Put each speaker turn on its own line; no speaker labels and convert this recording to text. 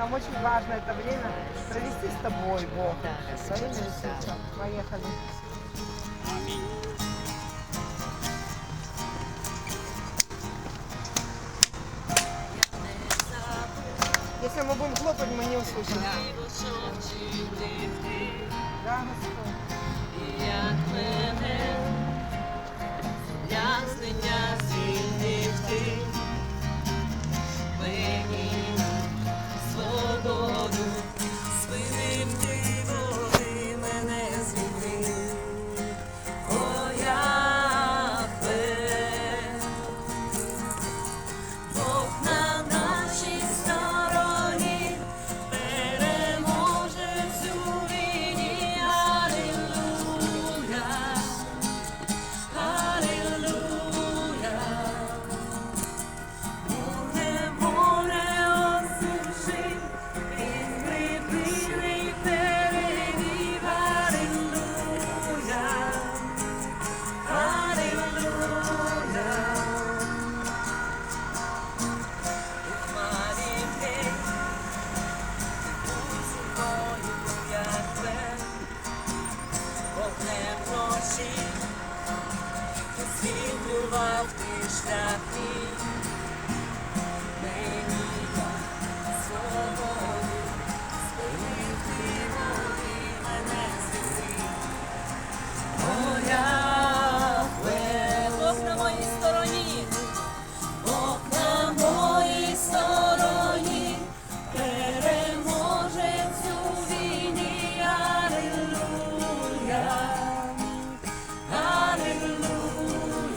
Нам очень важно это время провести с тобой, Бог.
Да, Господь,
Иисуса. Поехали. Если мы будем хлопать, мы не услышим. Да, Господь.
Світлював ти шляхи,